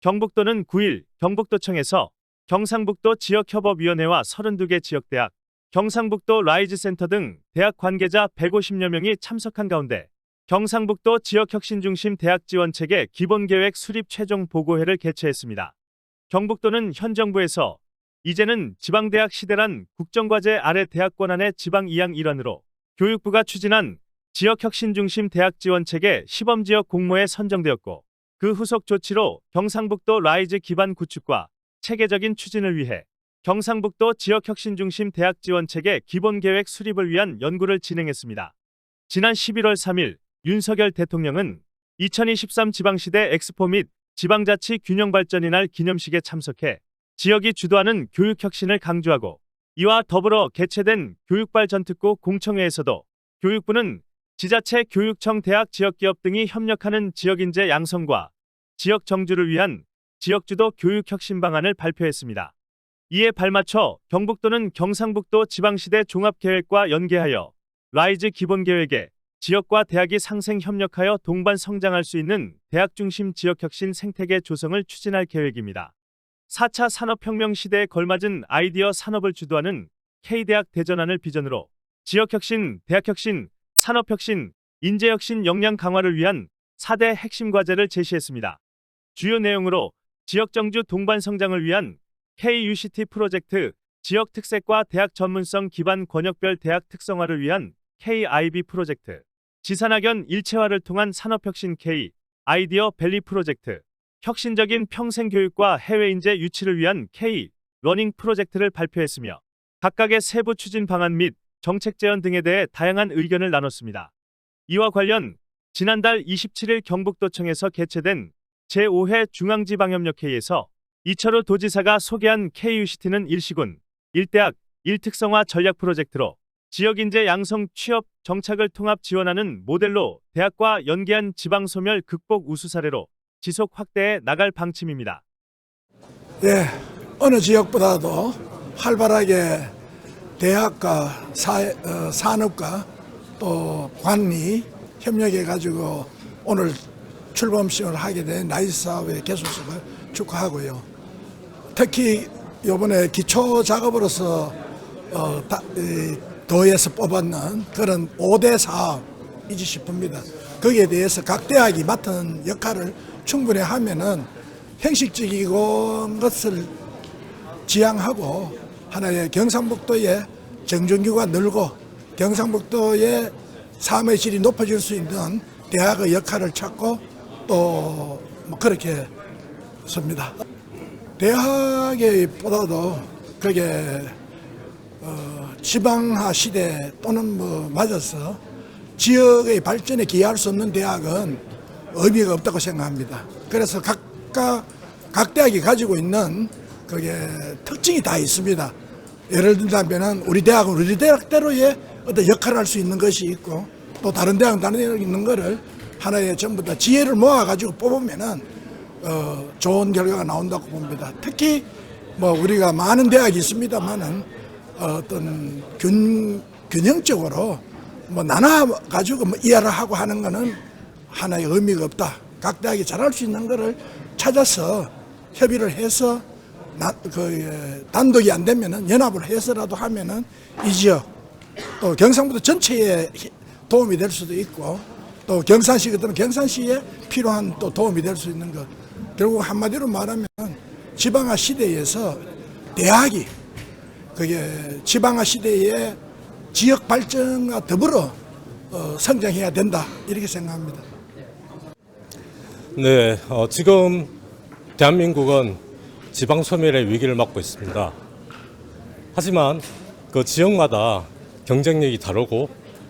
경북도는 9일 경북도청에서 경상북도 지역협업위원회와 32개 지역대학, 경상북도 라이즈센터 등 대학 관계자 150여 명이 참석한 가운데 경상북도 지역혁신중심 대학 지원체계 기본계획 수립 최종 보고회를 개최했습니다. 경북도는 현 정부에서 이제는 지방대학 시대란 국정과제 아래 대학권 안의 지방 이양 일환으로 교육부가 추진한 지역혁신중심 대학 지원체계 시범지역 공모에 선정되었고 그 후속 조치로 경상북도 라이즈 기반 구축과 체계적인 추진을 위해 경상북도 지역혁신중심 대학 지원체계 기본계획 수립을 위한 연구를 진행했습니다. 지난 11월 3일 윤석열 대통령은 2023 지방시대 엑스포 및 지방자치 균형발전의 날 기념식에 참석해 지역이 주도하는 교육혁신을 강조하고 이와 더불어 개최된 교육발전특구 공청회에서도 교육부는 지자체 교육청 대학 지역기업 등이 협력하는 지역인재 양성과 지역 정주를 위한 지역주도 교육혁신 방안을 발표했습니다. 이에 발맞춰 경북도는 경상북도 지방시대 종합계획과 연계하여 라이즈 기본계획에 지역과 대학이 상생 협력하여 동반 성장할 수 있는 대학 중심 지역혁신 생태계 조성을 추진할 계획입니다. 4차 산업혁명 시대에 걸맞은 아이디어 산업을 주도하는 K대학 대전환을 비전으로 지역혁신, 대학혁신, 산업혁신, 인재혁신 역량 강화를 위한 4대 핵심 과제를 제시했습니다. 주요 내용으로 지역 정주 동반 성장을 위한 KUCT 프로젝트, 지역 특색과 대학 전문성 기반 권역별 대학 특성화를 위한 KIB 프로젝트, 지산학연 일체화를 통한 산업혁신 K, 아이디어 밸리 프로젝트, 혁신적인 평생교육과 해외 인재 유치를 위한 K, 러닝 프로젝트를 발표했으며 각각의 세부 추진 방안 및 정책 제안 등에 대해 다양한 의견을 나눴습니다. 이와 관련 지난달 27일 경북도청에서 개최된 제5회 중앙지방협력회의에서 이철우 도지사가 소개한 KUCT는 일시군, 일대학, 일특성화 전략 프로젝트로 지역인재 양성 취업 정착을 통합 지원하는 모델로 대학과 연계한 지방소멸 극복 우수 사례로 지속 확대해 나갈 방침입니다. 예, 어느 지역보다도 활발하게 대학과 사, 어, 산업과 또 관리 협력해 가지고 오늘 출범 시험을 하게 된 나이스 사업의 개소식을 축하하고요. 특히 이번에 기초 작업으로서 어, 다, 이, 도에서 뽑았는 그런 5대 사업이지 싶습니다. 거기에 대해서 각 대학이 맡은 역할을 충분히 하면은 형식적이고 것을 지향하고 하나의 경상북도의 정전규가 늘고 경상북도의 삶의 질이 높아질 수 있는 대학의 역할을 찾고 또뭐 그렇게 섭니다. 대학에 보다도 그게 어, 지방화 시대 또는 뭐 맞아서 지역의 발전에 기여할 수 없는 대학은 의미가 없다고 생각합니다. 그래서 각각 각 대학이 가지고 있는 그게 특징이 다 있습니다. 예를 든다면은 우리 대학은 우리 대학대로의 어떤 역할을 할 수 있는 것이 있고 또 다른 대학은 다른 대학 있는 거를 하나의 전부 다 지혜를 모아 가지고 뽑으면은 어, 좋은 결과가 나온다고 봅니다. 특히 뭐 우리가 많은 대학이 있습니다만은 어떤 균 균형적으로 뭐 나눠 가지고 뭐 이해를 하고 하는 거는 하나의 의미가 없다. 각 대학이 잘할 수 있는 거를 찾아서 협의를 해서 나, 그 예, 단독이 안 되면은 연합을 해서라도 하면은 이 지역 또 경상북도 전체에 히- 도움이 될 수도 있고 또 경산시 같은 경산시에 필요한 또 도움이 될 수 있는 것 결국 한마디로 말하면 지방화 시대에서 대학이 그게 지방화 시대의 지역 발전과 더불어 어, 성장해야 된다 이렇게 생각합니다. 네, 어, 지금 대한민국은 지방 소멸의 위기를 맞고 있습니다. 하지만 그 지역마다 경쟁력이 다르고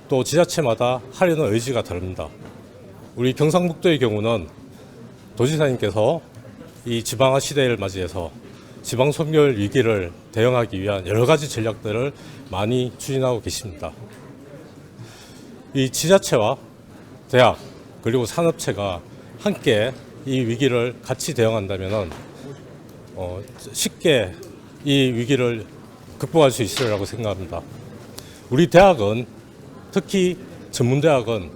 또 지자체마다 하려는 의지가 다릅니다. 우리 경상북도의 경우는 도지사님께서 이 지방화 시대를 맞이해서 지방 소멸 위기를 대응하기 위한 여러 가지 전략들을 많이 추진하고 계십니다. 이 지자체와 대학 그리고 산업체가 함께 이 위기를 같이 대응한다면 어, 쉽게 이 위기를 극복할 수 있으리라고 생각합니다. 우리 대학은 특히 전문대학은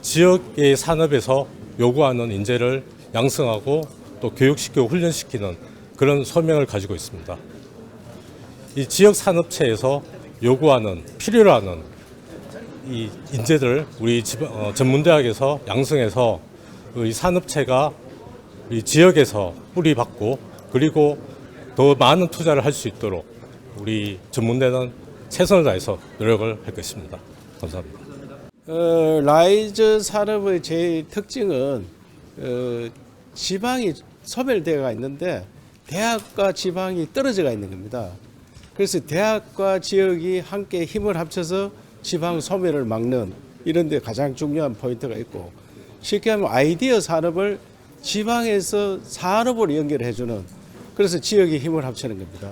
지역의 산업에서 요구하는 인재를 양성하고 또 교육시키고 훈련시키는 그런 소명을 가지고 있습니다. 이 지역 산업체에서 요구하는 필요로 하는 이 인재들 우리 집- 어, 전문대학에서 양성해서 이 산업체가 이 지역에서 뿌리 받고 그리고 더 많은 투자를 할 수 있도록 우리 전문대는 최선을 다해서 노력을 할 것입니다. 감사합니다. 어, 라이즈 산업의 제 특징은 어, 지방이 소멸되어가 있는데 대학과 지방이 떨어져가 있는 겁니다. 그래서 대학과 지역이 함께 힘을 합쳐서 지방 소멸을 막는 이런 데 가장 중요한 포인트가 있고 쉽게 하면 아이디어 산업을 지방에서 산업으로 연결해 주는 그래서 지역이 힘을 합치는 겁니다.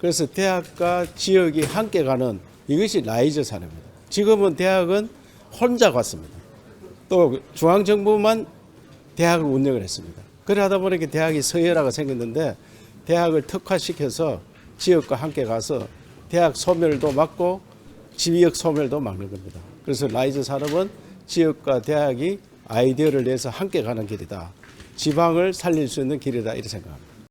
그래서 대학과 지역이 함께 가는 이것이 라이즈 산업입니다. 지금은 대학은 혼자 갔습니다. 또 중앙정부만 대학을 운영을 했습니다. 그래 하다 보니까 대학이 서열화가 생겼는데 대학을 특화시켜서 지역과 함께 가서 대학 소멸도 막고 지역 소멸도 막는 겁니다. 그래서 라이즈 산업은 지역과 대학이 아이디어를 내서 함께 가는 길이다. 지방을 살릴 수 있는 길이다 이렇게 생각합니다.